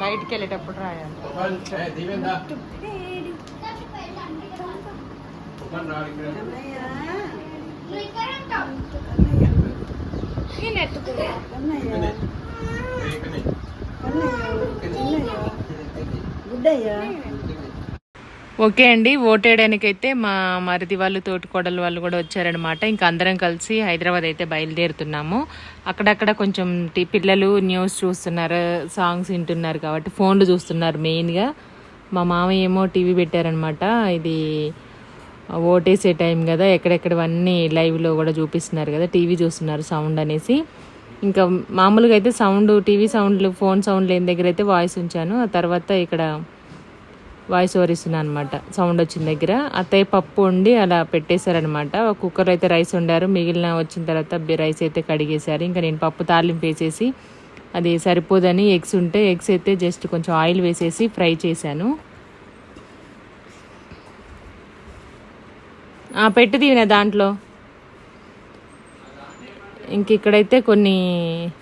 బయటికి వెళ్ళేటప్పుడు రాయాలి నేను ఎత్తుకున్నా ఓకే అండి ఓటేయడానికైతే అయితే మా మరిది వాళ్ళు తోటికోడలు వాళ్ళు కూడా వచ్చారనమాట ఇంకా అందరం కలిసి హైదరాబాద్ అయితే బయలుదేరుతున్నాము. అక్కడక్కడ కొంచెం టి- పిల్లలు న్యూస్ చూస్తున్నారు సాంగ్స్ వింటున్నారు కాబట్టి ఫోన్లు చూస్తున్నారు మెయిన్గా. మా మామయ్య ఏమో టీవీ పెట్టారనమాట ఇది ఓటేసే టైం కదా ఎక్కడెక్కడవన్నీ లైవ్లో కూడా చూపిస్తున్నారు కదా టీవీ చూస్తున్నారు సౌండ్ అనేసి. ఇంకా మామూలుగా అయితే సౌండ్ టీవీ సౌండ్లు ఫోన్ సౌండ్ లేని దగ్గర అయితే వాయిస్ ఉంచాను. ఆ తర్వాత ఇక్కడ వాయిస్ ఓవర్ ఇస్తున్నాను అనమాట సౌండ్ వచ్చిన దగ్గర. అత్తయ్య పప్పు వండి అలా పెట్టేశారనమాట కుక్కర్ అయితే రైస్ వండారు. మిగిలిన వచ్చిన తర్వాత రైస్ అయితే కడిగేశారు. ఇంకా నేను పప్పు తాలింపు వేసేసి అది సరిపోదని ఎగ్స్ ఉంటే ఎగ్స్ అయితే జస్ట్ కొంచెం ఆయిల్ వేసేసి ఫ్రై చేశాను. ఆ, పెట్టి దాంట్లో. ఇంక ఇక్కడైతే కొన్ని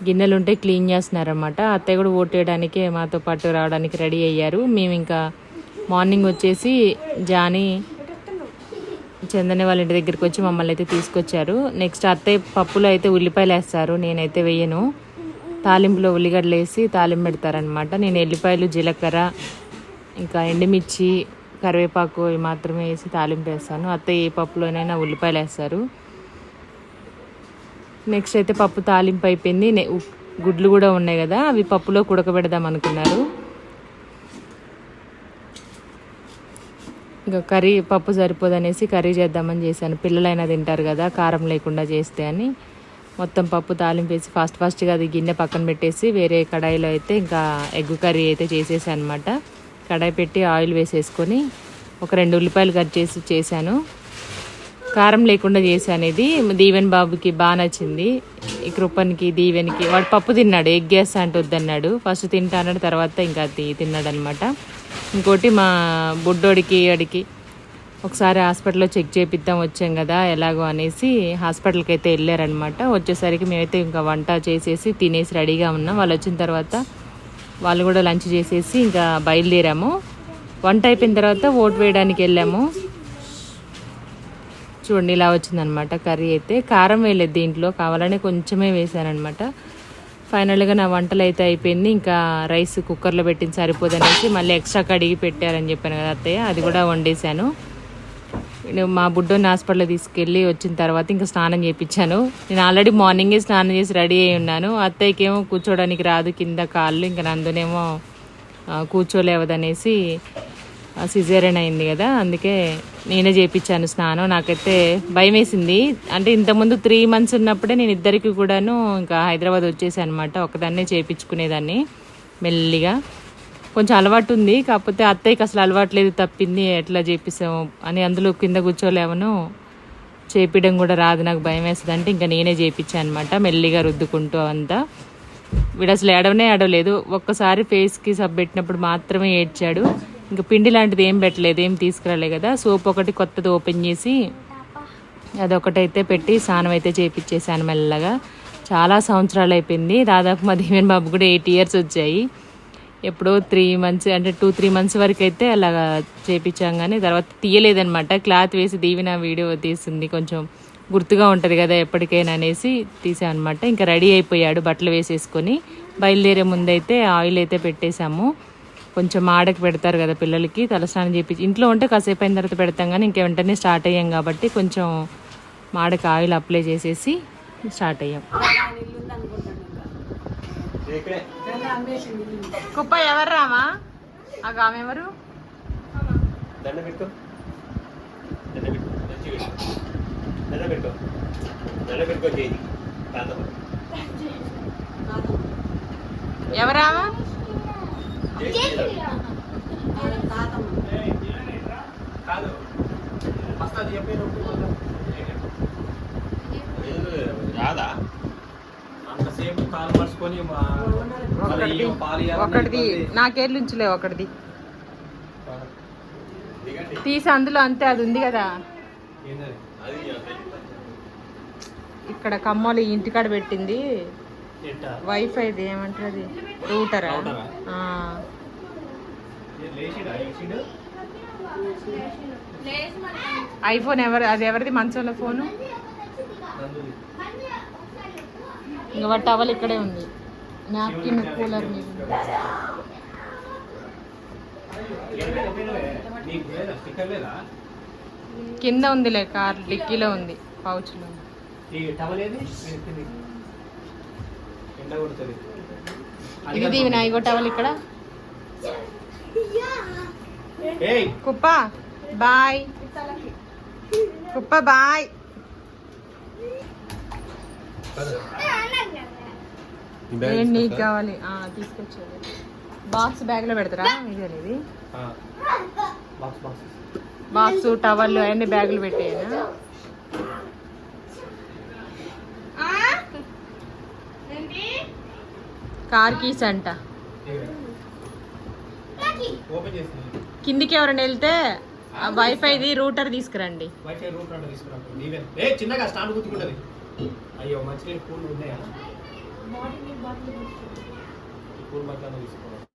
గిన్నెలు ఉంటే క్లీన్ చేస్తున్నారన్నమాట. అత్తయ్య కూడా ఓటేయడానికి మాతో పాటు రావడానికి రెడీ అయ్యారు. మేము ఇంకా మార్నింగ్ వచ్చేసి జాని చందని వాళ్ళ ఇంటి దగ్గరికి వచ్చి మమ్మల్ని అయితే తీసుకొచ్చారు. నెక్స్ట్ అత్తయ్య పప్పులో అయితే ఉల్లిపాయలు వేస్తారు. నేనైతే వేయను. తాలింపులో ఉల్లిగడ్డలు వేసి తాలింపు పెడతారనమాట నేను ఎల్లిపాయలు జీలకర్ర ఇంకా ఎండుమిర్చి కరివేపాకు ఇవి మాత్రమే వేసి తాలింపు వేస్తాను. అత్తయ్య ఏ పప్పులోనైనా ఉల్లిపాయలు వేస్తారు. నెక్స్ట్ అయితే పప్పు తాలింపు అయిపోయింది. గుడ్లు కూడా ఉన్నాయి కదా అవి పప్పులో ఉడకబెడదాం అనుకున్నారు. ఇంకా కర్రీ పప్పు సరిపోదనేసి కర్రీ చేద్దామని చేశాను. పిల్లలైనా తింటారు కదా కారం లేకుండా చేస్తే అని. మొత్తం పప్పు తాలింపు వేసి ఫాస్ట్ ఫాస్ట్గా అది గిన్నె పక్కన పెట్టేసి వేరే కడాయిలో అయితే ఇంకా ఎగ్ కర్రీ అయితే చేసేసాను అనమాట కడాయి పెట్టి ఆయిల్ వేసేసుకొని ఒక రెండు ఉల్లిపాయలు కట్ చేసి చేశాను. కారం లేకుండా చేశాను ఇది దీవెన్ బాబుకి బాగా నచ్చింది. ఈ కృపన్కి దీవెన్కి. వాడు పప్పు తిన్నాడు ఎగ్ వేస్తా అంటూ వద్దన్నాడు ఫస్ట్ తింటానని తర్వాత ఇంకా అది తిన్నాడు అనమాట ఇంకోటి మా బుడ్డోడికి వాడికి ఒకసారి హాస్పిటల్లో చెక్ చేపిద్దాం వచ్చాం కదా ఎలాగో అనేసి హాస్పిటల్కి అయితే వెళ్ళారనమాట వచ్చేసరికి మేమైతే ఇంకా వంట చేసేసి తినేసి రెడీగా ఉన్నాం. వాళ్ళు వచ్చిన తర్వాత వాళ్ళు కూడా లంచ్ చేసేసి ఇంకా బయలుదేరాము. వంట అయిపోయిన తర్వాత ఓటు వేయడానికి వెళ్ళాము. చూడండి ఇలా వచ్చిందనమాట కర్రీ అయితే. కారం వేయలేదు దీంట్లో కావాలనే కొంచెమే వేసానమాట ఫైనల్గా నా వంటలు అయితే అయిపోయింది. ఇంకా రైస్ కుక్కర్లో పెట్టింది సరిపోదనేసి మళ్ళీ ఎక్స్ట్రా కడిగి పెట్టారని చెప్పాను కదా అత్తయ్య అది కూడా వండేసాను నేను మా బుడ్డోని హాస్పిటల్లో తీసుకెళ్ళి వచ్చిన తర్వాత ఇంకా స్నానం చేయించాను. నేను ఆల్రెడీ మార్నింగే స్నానం చేసి రెడీ అయి ఉన్నాను. అత్తయ్యకేమో కూర్చోడానికి రాదు కింద కాళ్ళు ఇంకా నందునేమో కూర్చోలేవదనేసి సిజేరియన్ అయింది కదా అందుకే నేనే చేయించాను స్నానం. నాకైతే భయం వేసింది అంటే ఇంతకుముందు త్రీ మంత్స్ ఉన్నప్పుడే నేను ఇద్దరికి కూడాను ఇంకా హైదరాబాద్ వచ్చేసాను అనమాట ఒకదాన్నే చేయించుకునేదాన్ని మెల్లిగా. కొంచెం అలవాటు ఉంది. కాకపోతే అత్తయ్యకి అసలు అలవాటు లేదు. తప్పింది ఎట్లా చేపిస్తాము అని అందులో కింద కూర్చోలేమను చేపించడం కూడా రాదు. నాకు భయం వేస్తుంది అంటే ఇంకా నేనే చేయించాను అనమాట మెల్లిగా రుద్దుకుంటూ అంతా వీడు అసలు ఏడవనే ఏడవలేదు. ఒక్కసారి ఫేస్కి సబ్ పెట్టినప్పుడు మాత్రమే ఏడ్చాడు. ఇంకా పిండి లాంటిది ఏం పెట్టలేదు ఏం తీసుకురాలే కదా. సోప్ ఒకటి కొత్తది ఓపెన్ చేసి అదొకటైతే పెట్టి స్నానం అయితే చేయించేసాను మెల్లగా. చాలా సంవత్సరాలు అయిపోయింది. దాదాపు మా దీవెన్ బాబు కూడా ఎయిట్ ఇయర్స్ వచ్చాయి. ఎప్పుడో త్రీ మంత్స్ అంటే టూ త్రీ మంత్స్ వరకు అయితే అలాగా చేపించాం కానీ తర్వాత తీయలేదనమాట క్లాత్ వేసి దీవిన వీడియో తీసింది కొంచెం గుర్తుగా ఉంటుంది కదా ఎప్పటికైనా అనేసి తీసామన్నమాట ఇంకా రెడీ అయిపోయాడు బట్టలు వేసేసుకొని. బయలుదేరే ముందైతే ఆయిల్ అయితే పెట్టేశాము. కొంచెం మాడకి పెడతారు కదా పిల్లలకి తలస్నానం చేపించి ఇంట్లో ఉంటే కాసేపు అయిన తర్వాత పెడతాం కానీ ఇంకా వెంటనే స్టార్ట్ అయ్యాం కాబట్టి కొంచెం మాడకి ఆయిల్ అప్లై చేసేసి స్టార్ట్ అయ్యాం. కుప్ప ఎవరు రామా? ఆ ఆమె ఎవరు? ఎవరామా కాదు? ఫస్ట్ అది చెప్పే రాదా అంతసేపు కాలు పరుచుకొని మా మరి ఒకటిది. నాకేళ్ళుంచులే ఒకటిది. తీసి అందులో అంతే అది ఉంది కదా. ఇక్కడ కమ్మలు ఇంటికాడ పెట్టింది. వైఫైది ఏమంటారు అది రూటరా ఐఫోన్ ఎవరు అది ఎవరిది? మంచంలో ఫోను? ఇంకా టవల్ ఇక్కడే ఉంది. నాప్కిన్ కూలర్ మీద కింద ఉందిలే కార్ డిక్కీలో ఉంది పౌచ్లో ఈ టవల్ ఏది కింది. ఎండ కొడుతుంది ఇది ఇగో టవల్ ఇక్కడ. కుప్ప బాయ్. కుప్ప బాయ్. నీకు కావాలి? ఆ, తీసుకొచ్చేది బాక్స్ బ్యాగ్లో పెడతారా? ఇది అనేది? Box box. బాక్స్ టవల్ అన్ని బ్యాగులు పెట్టేయనా? కార్ కీస్ అంట. కిందికి ఎవరైనా వెళ్తే ఆ వైఫైది రూటర్ తీసుకురండి. వైఫై రూట్ అంటే తీసుకురా నీవే. ఏ చిన్నగా స్టాండ్ గుర్తుకుంటది. అయ్యో ఉన్నాయా? మధ్యాహ్నం తీసుకోవాలి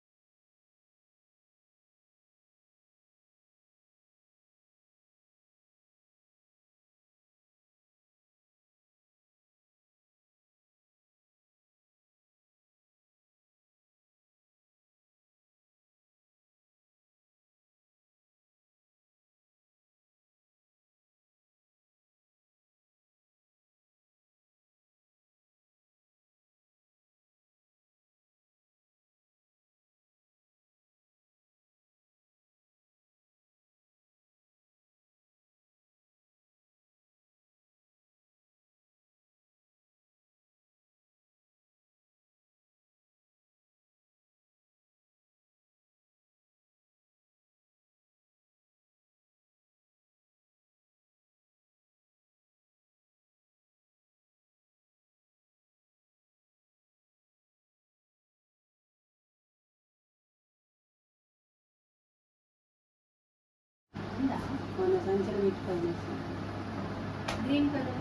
green colour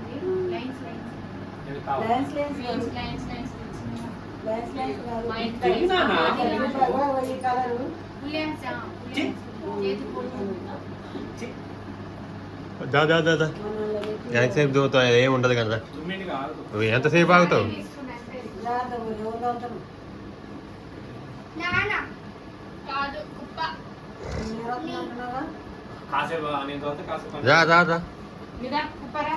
lines lines. Lines lines lines? పులియన్స్ చేతి పోతుంది దా దా దా దా. ఎంతసేపు దూతావు ఏం ఉండదు కదా. నువ్వు ఎంతసేపు ఆగుతావు? నాన్న. కాదు కుప్ప. కాసేపు నేను తర్వాత కాసేపు దా దా దా మీద కుప్పరా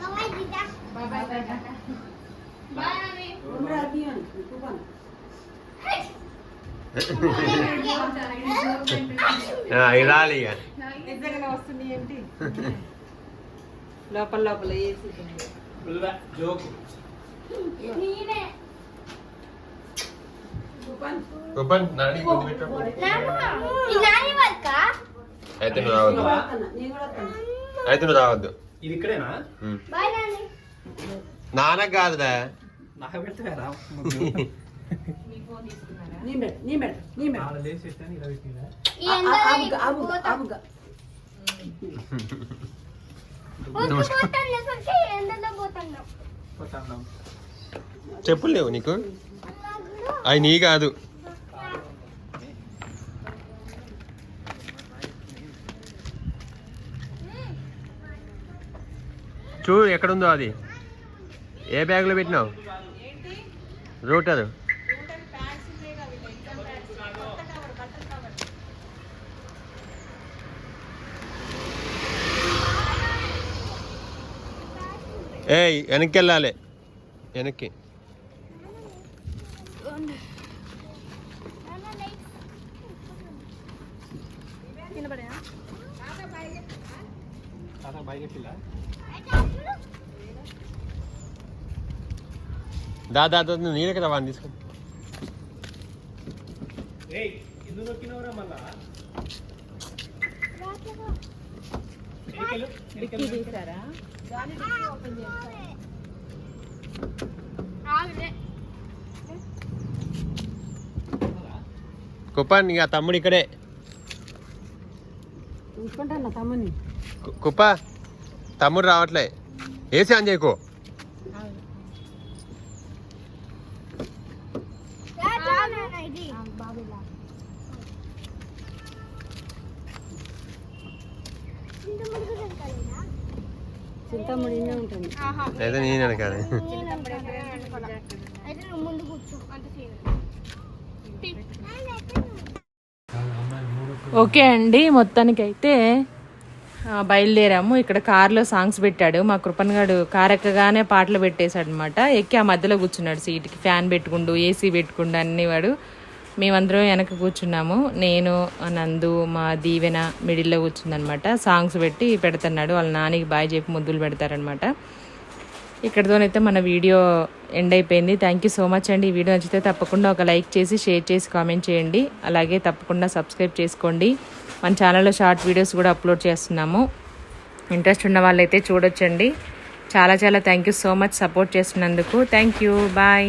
బాయ్ బాయ్ బాయ్ బాయ్. అని ఆ, ఇక రాలి ఇక. నిజంగానే వస్తుంది ఏంటి? లోపల లోపల ఏసీ ఫుల్గా జోకు. నేనే. నాని కొంచెం పెట్టు. నాన్న ఈ నాని వర్క అయితే నువ్వు రావద్దు. అయితే నువ్వు రావద్దు. ఇది ఇక్కడేనా? ఉమ్. బాయ్ నాని నాన్నకు కాదుదా నాకు పెడితే చెప్పులు లేవు నీకు? అవి నీ కాదు. చూడు ఎక్కడుందో అది. ఏ బ్యాగ్లో పెట్టినావు? రూటర్. ఏయ్ వెనక్కి. వెళ్ళాలి వెనక్కి తాత బైక్ ఎక్కిలా దా దా దా నేనే కదా వాడిని. తీసారా? కుప్ప నీ ఆ తమ్ముడు ఇక్కడే. కు- కుప్ప తమ్ముడు రావట్లే. ఏసీ ఆన్ చేయకో. అయితే నేను వెనకాలి. అయితే నువ్వు ముందు కూర్చో. అంత ఓకే అండి మొత్తానికైతే బయలుదేరాము. ఇక్కడ కార్లో సాంగ్స్ పెట్టాడు. మా కృపన్ గాడు కార్ ఎక్కగానే పాటలు పెట్టేశాడు అనమాట ఎక్కి ఆ మధ్యలో కూర్చున్నాడు సీట్కి. ఫ్యాన్ పెట్టుకుండు ఏసీ పెట్టుకుండు అన్ని వాడు మేమందరం వెనక కూర్చున్నాము. నేను నందు మా దీవెన మిడిల్లో కూర్చుందనమాట. సాంగ్స్ పెట్టి పెడుతున్నాడు. వాళ్ళ నాన్నకి బాయ్ చెప్పి ముద్దులు పెడతారనమాట. ఇక్కడితోనైతే మన వీడియో ఎండ్ అయిపోయింది. థ్యాంక్ యూ సో మచ్ అండి. ఈ వీడియో నచ్చితే తప్పకుండా ఒక లైక్ చేసి షేర్ చేసి కామెంట్ చేయండి. అలాగే తప్పకుండా సబ్స్క్రైబ్ చేసుకోండి. మన ఛానల్లో షార్ట్ వీడియోస్ కూడా అప్లోడ్ చేస్తున్నాము. ఇంట్రెస్ట్ ఉన్న వాళ్ళైతే చూడొచ్చండి. చాలా చాలా thank you so much support చేస్తున్నందుకు థ్యాంక్ యూ బాయ్